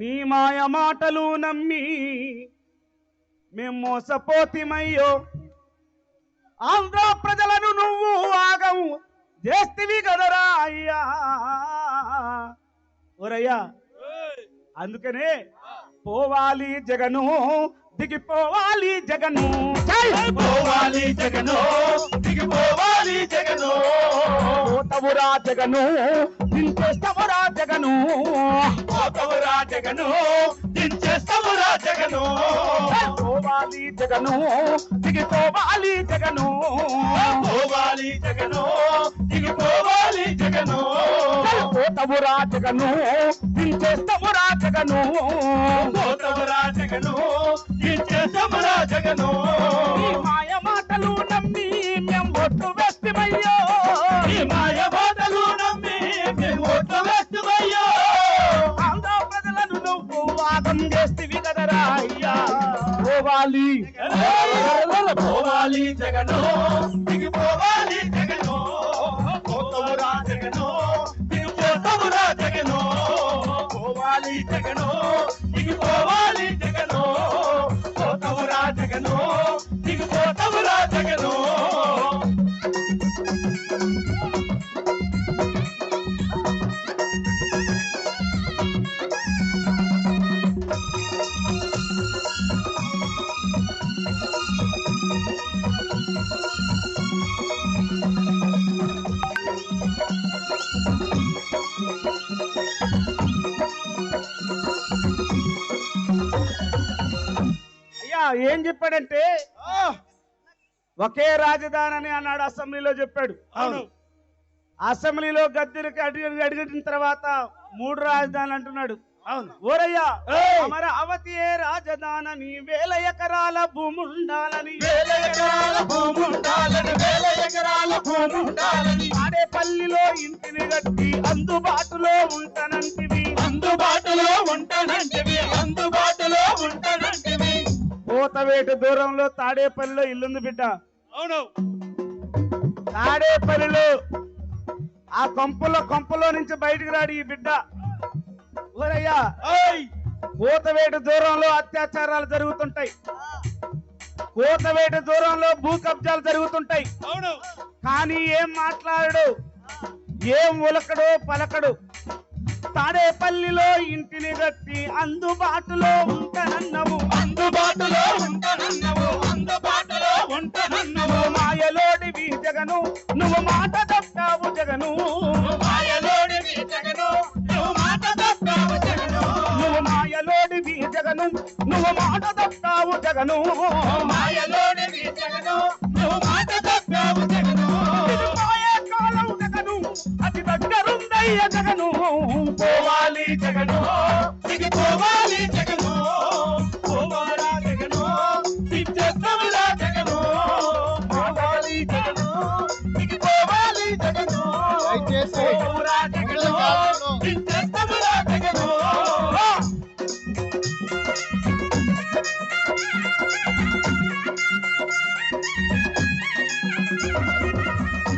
నీ మాయ మాటలు నమ్మి మేం మోసపోతిమయ్యో. ఆంధ్ర ప్రజలను నువ్వు ఆగవు చేస్తివి కదరా అయ్యా. ఓరయ్యా అందుకనే పోవాలి జగను దిగిపోవాలి జగను. పోవాలి జగను దిగిపోవాలి జగను. పోతవురా జగను. దించేస్తావురా జగను. పోతవురా జగను. దించేస్తావురా జగను. పోవాలి జగను. దిగిపోవాలి జగను. పోవాలి జగను. దిగిపోవాలి జగను. పోతవురా జగను. దించేస్తావురా జగను. పోతవురా జగను. దించేస్తావురా జగను. వేస్తిమయ్యో ఈ మాయ బాటలు నమ్మి మేము ఓట్లు వేస్తున్నాయ్యో. ఆంధ్ర ప్రజలను నువ్వు వాదం చేస్తివి కదరా అయ్యా. పోవాలి. పోవాలి. జగను. దిగిపోవాలి జగను. పోతవురా జగను. దిగిపోతవురా జగను. పోవాలి జగను. దిగిపోవాలి ఏం చెప్పాడంటే ఒకే రాజధాని అని అన్నాడు అసెంబ్లీలో చెప్పాడు. అవును. అసెంబ్లీలో గద్దెలకు అడిగి అడిగిన తర్వాత మూడు రాజధానులు అంటున్నాడు. అవును. ఓరయ్యా ఏయ్! అమరావతి ఏ రాజధానని వేల ఎకరాల భూమి ఉండాలని. వేల ఎకరాల భూమి ఉండాలని వేల ఎకరాల భూమి ఉండాలని. ఆడేపల్లిలో ఇంటిని కట్టి అందుబాటులో ఉంటానంటివి. అందుబాటులో ఉంటానంటివి ఉంటానంటివి కోతవేటు దూరంలో తాడేపల్లిలో ఇల్లుంది బిడ్డ. అవును. తాడేపల్లిలో ఆ కొంపలో కొంపలో నుంచి బయటికి రాడు ఈ బిడ్డ. ఓరయ్యా ఓయ్ కోతవేటు దూరంలో అత్యాచారాలు జరుగుతుంటాయి. కోతవేటు దూరంలో భూ కబ్జాలు జరుగుతుంటాయి. అవును. కానీ ఏం మాట్లాడడు? ఏం ఉలకడు పలకడు? తాడేపల్లిలో ఇంటిని కట్టి అందుబాటులో ఉంటానన్నవు. అందుబాటులో ఉంటానన్నవు అందుబాటులో ఉంటానన్నవు. మాయలోడివి జగను నువ్వు మాట తప్పావు జగను. మాయలోడివి జగను నువ్వు మాట తప్పావు జగను. నువ్వు మాయలోడివి జగను నువ్వు మాట తప్పావు జగను. మాయలోడివి దిగిపోయ జగను పోవాలి జగను. దిగిపోవాలి జగను. పోవాలా జగను. దిచ్చేస్తావులా జగను. పోవాలి జగను. దిగిపోవాలి జగను. పోరా జగను. దిచ్చేస్తావులా